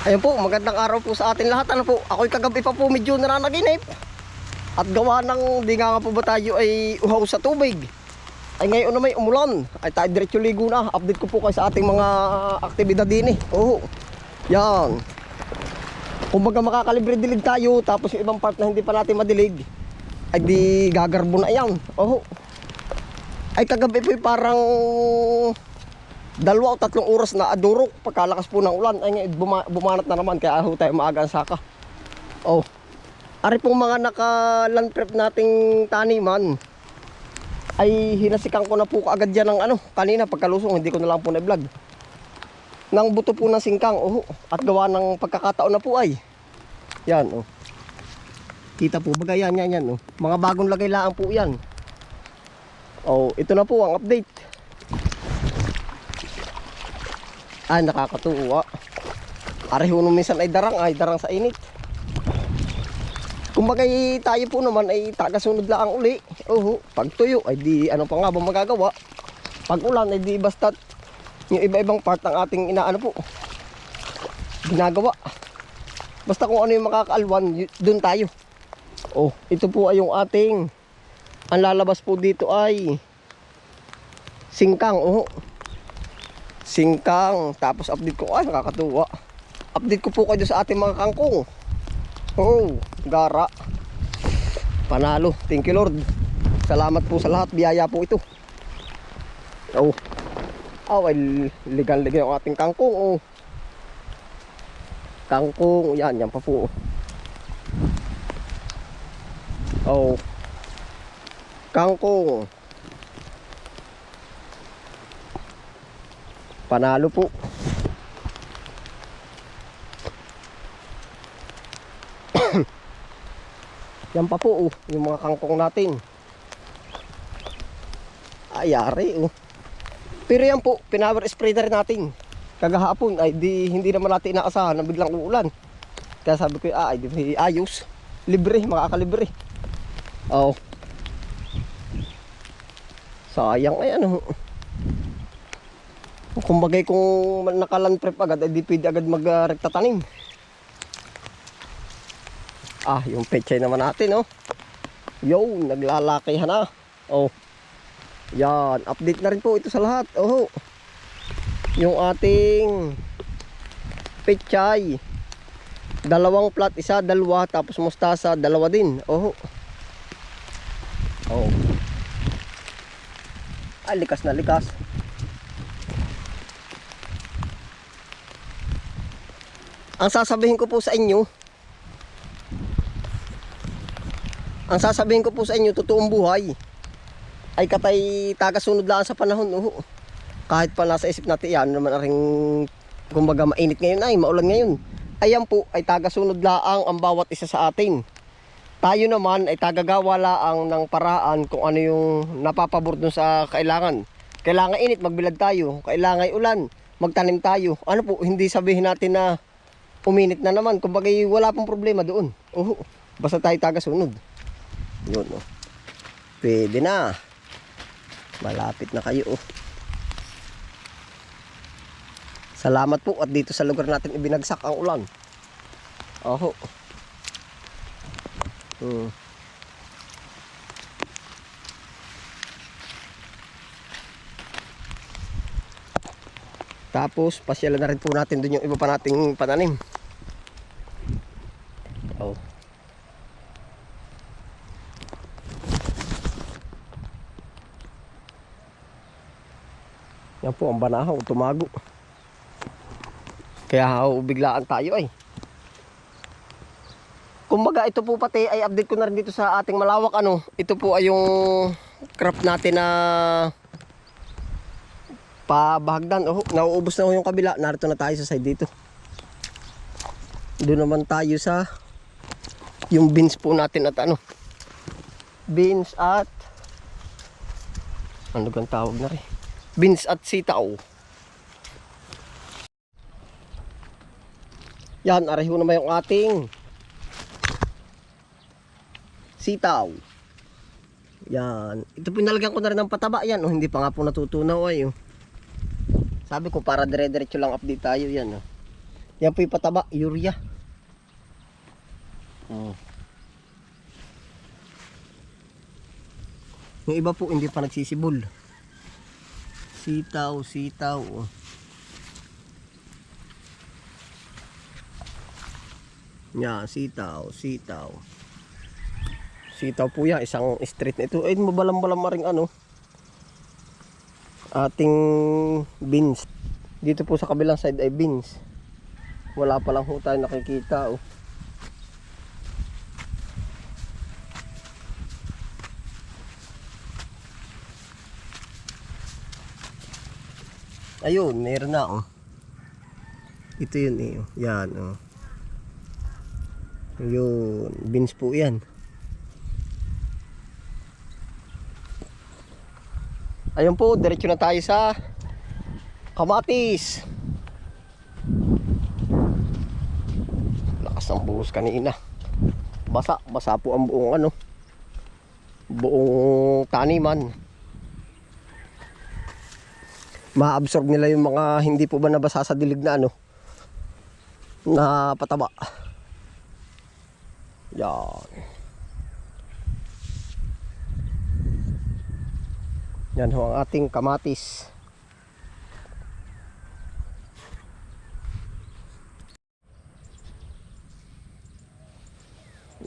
Ayun po, magandang araw po sa atin lahat. Ano po, ako'y kagabi pa po medyo nananaginip. At gawa ng di nga nga po ba tayo ay uhaw sa tubig. Ay ngayon na may umulan. Ay tayo diretso ligo na. Update ko po kayo sa ating mga aktibidad din eh. Oo. Yan. Kumbaga makakalibre dilig tayo tapos yung ibang part na hindi pa natin madilig ay di gagarbo na yan. Oo. Ay kagabi po parang dalawa o tatlong oras na adurok pagkalakas po ng ulan. Ay ngayon buma- bumanat na naman kaya ho tayo maaga ang saka. Oh. Ari pong mga naka land prep nating taniman ay hinasikan ko na po kaagad yan ng ano kanina pagkalusong hindi ko na lang po na vlog ng buto po ng singkang oh at gawa ng pagkakataon na po ay. Yan oh. Kita po baga yan yan yan oh. Mga bagong lagay lang po yan. Oh ito na po ang update ay, nakakatuwa. Areho nung minsan ay darang, ay darang sa init. Kumbaga tayo po naman ay tagasunod lang ang uli. Oho, pag tuyo ay di ano pa nga ba magagawa. Pag ulan ay di basta yung iba-ibang part ng ating inaano po. Ginagawa. Basta kung ano yung makakaalwan, dun tayo. Oh, ito po ay yung ating ang lalabas po dito ay singkang. Oh, singkang. Tapos update ko, ay nakakatuwa. Update ko po kayo sa ating mga kangkong. Oh, gara. Panalo. Thank you Lord. Salamat po sa lahat. Biyaya po ito. Oh. Oh, ay ligan-ligan ang ating kangkong. Oh. Kangkong. Yan, yan pa po. Oh. Kangkong. Panalo po. Yan pa po oh, yung mga kangkong natin. Ayari oh. Pero yan po, pinower spray natin. Kagahapon ay di hindi naman natin inaasahan na biglang uulan. Kaya sabi ko, ah, ay di ayos. Libre, makakalibre. Oh. Sayang ay ano. Kumbagay kung nakalan prep agad, ay di pwede agad magrektatanim. Ah, yung pechay naman natin, oh. Yo, naglalakihan na. Oh. Yan, update na rin po ito sa lahat. Oh. Yung ating pechay. Dalawang plat, isa, dalawa, tapos mustasa, dalawa din. Oh. Oh. Ay, likas na likas. Ang sasabihin ko po sa inyo, ang sasabihin ko po sa inyo, totoong buhay, ay katay tagasunod lang sa panahon. Oh. Kahit pa nasa isip natin yan, naman rin kumbaga mainit ngayon ay, maulan ngayon. Ayan po, ay tagasunod laang ang bawat isa sa atin. Tayo naman ay tagagawa laang ng paraan kung ano yung napapabor dun sa kailangan. Kailangan init, magbilad tayo. Kailangan ay ulan, magtanim tayo. Ano po, hindi sabihin natin na uminit na naman. Kumbaga wala pong problema doon. Oo, basta tayo tagasunod. Yun, oh. Pwede na. Malapit na kayo, oh. Salamat po at dito sa lugar natin ibinagsak ang ulan. Oho. Hmm. Tapos, pasyalan na rin po natin dun yung iba pa nating pananim. Oh. Yan po, ang banahaw, tumago. Kaya ho, biglaan tayo ay. Kumbaga ito po pati ay update ko na rin dito sa ating malawak ano. Ito po ay yung crop natin na pabahagdan. Oh, nauubos na ho yung kabila. Narito na tayo sa side dito. Doon naman tayo sa yung beans po natin at ano. Beans at ano gang tawag na rin. Beans at sitaw. Yan, areho naman yung ating sitaw. Yan. Ito pinalagyan ko na rin ng pataba yan. Oh, hindi pa nga po natutunaw ay. Oh. Sabi ko para dire-diretso lang update tayo yan. Oh. Yan po yung pataba, urea. Oh. Yung iba po hindi pa nagsisibol. Sitaw, sitaw. oh. Yan, sitaw, sitaw. Sitaw po yan, isang street na ito. Ay, mabalam-balam maring ano. Ating beans. Dito po sa kabilang side ay beans. Wala pa lang ho tayo nakikita. Oh. Ayun, meron na oh. Ito yun eh. oh. Yan oh. Yun, beans po yan. Ayun po, diretso na tayo sa kamatis. Lakas ng buhos kanina. Basa, basa po ang buong ano. Buong taniman. Ma-absorb nila yung mga hindi po ba nabasa sa dilig na ano. Na pataba. Yan. Yan ho ang ating kamatis.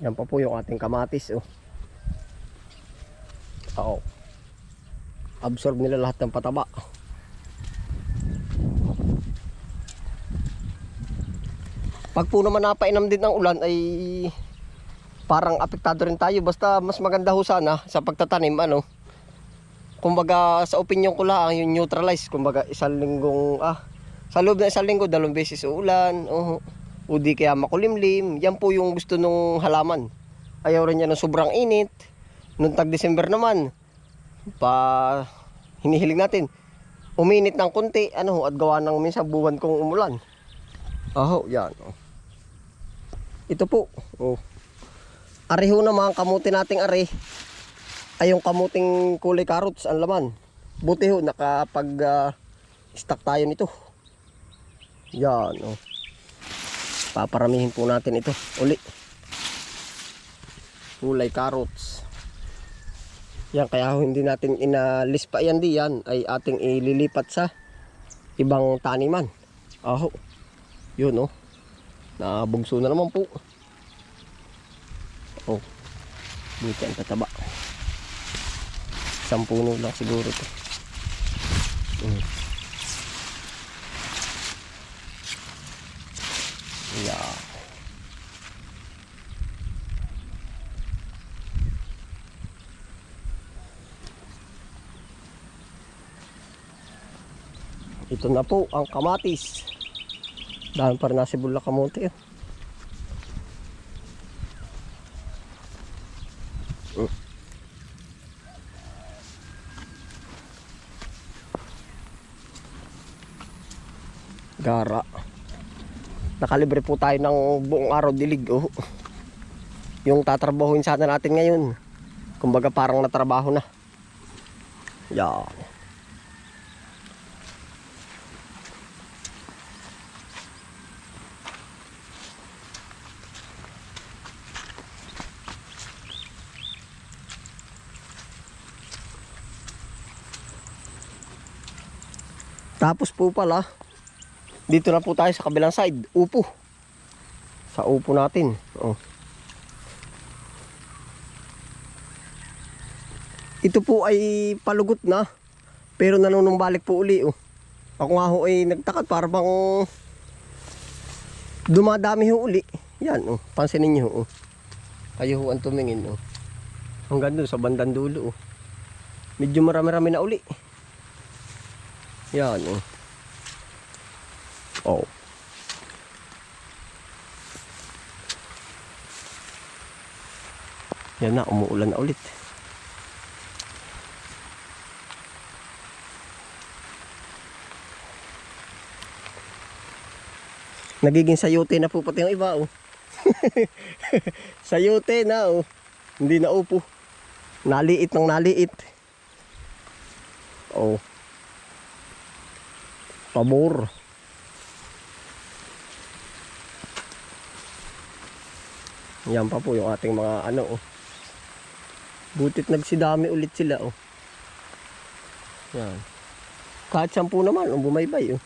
Yan pa po yung ating kamatis. Oh. Oo. Absorb nila lahat ng pataba. Pag po naman napainam din ng ulan ay parang apektado rin tayo. Basta mas maganda ho sana sa pagtatanim ano. Kumbaga sa opinion ko lang yung neutralize. Kumbaga isang linggong ah sa loob ng isang linggo dalawang beses uulan. Oh, o kaya makulimlim. Yan po yung gusto nung halaman. Ayaw rin niya ng sobrang init. Nung tag-December naman, pa hinihiling natin. Uminit ng konti, ano, at gawa ng minsan buwan kong umulan. Aho, yan. Oh. Ito po. Oh. Areho na mga kamuti nating are. Ay kamuting kulay carrots ang laman. Buti ho nakapag ah, stock tayo nito. Yan oh. Paparamihin po natin ito uli. Kulay carrots. Yan kaya ho hindi natin inalis pa yan di yan ay ating ililipat sa ibang taniman. Aho. Yun oh. Nabugso na naman po. Oh. Buti ang tataba. Isang puno lang siguro to. Mm. Yeah. Ito na po ang kamatis. Dahil para nasa bula kamote. eh. Mm. Gara. Nakalibre po tayo ng buong araw dilig. Oh. Yung tatrabahuin sana natin ngayon. Kumbaga parang natrabaho na. Yan. Tapos po pala, dito na po tayo sa kabilang side, upo. Sa upo natin. Oh. Ito po ay palugot na, pero nanunumbalik po uli. Oh. Ako nga ho ay nagtakat para bang dumadami ho uli. Yan, oh. pansinin nyo. Oh. Kayo ho ang tumingin. Oh. Hanggang doon sa bandang dulo. Oh. Medyo marami-rami na uli. Yan, oh. Oh. Yan na, umuulan na ulit. Nagiging sayote na po pati yung iba, oh. sayote na, oh. Hindi na upo. Naliit ng naliit. Oh. Pabor. Yan pa po yung ating mga ano oh. Butit nagsidami ulit sila oh. Yan. Kahit sampu naman, ang bumaybay oh.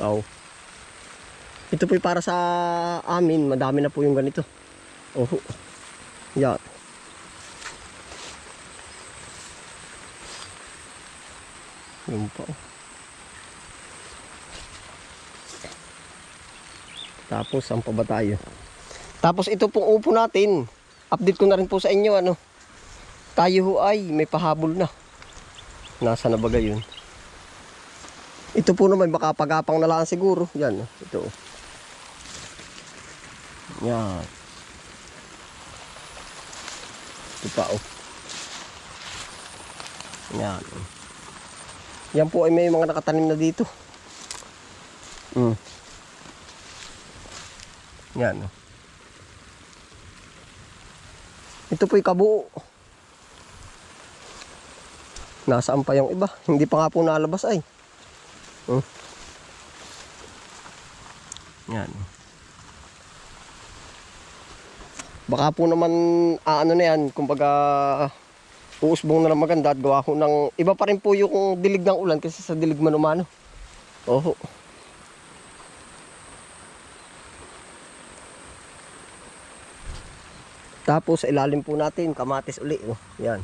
Aw. Ito po para sa amin, madami na po yung ganito. Oh. Yan. Yun pa oh. Tapos, saan pa ba tayo? Tapos ito pong upo natin. Update ko na rin po sa inyo ano. Tayo ho ay may pahabol na. Nasa na ba yun? Ito po naman baka pagapang na lang siguro. Yan, ito. Yan. Ito pa oh. Yan. Yan po ay may mga nakatanim na dito. Mm. Yan. Ito po'y kabuo. Nasaan pa yung iba? Hindi pa nga po nalabas ay. Hmm. Yan. Baka po naman, ah, ano na yan, kumbaga, uusbong na lang maganda at gawa ko ng, iba pa rin po yung dilig ng ulan kasi sa dilig manumano. Oho. Tapos ilalim po natin, kamatis uli. Oh. Yan.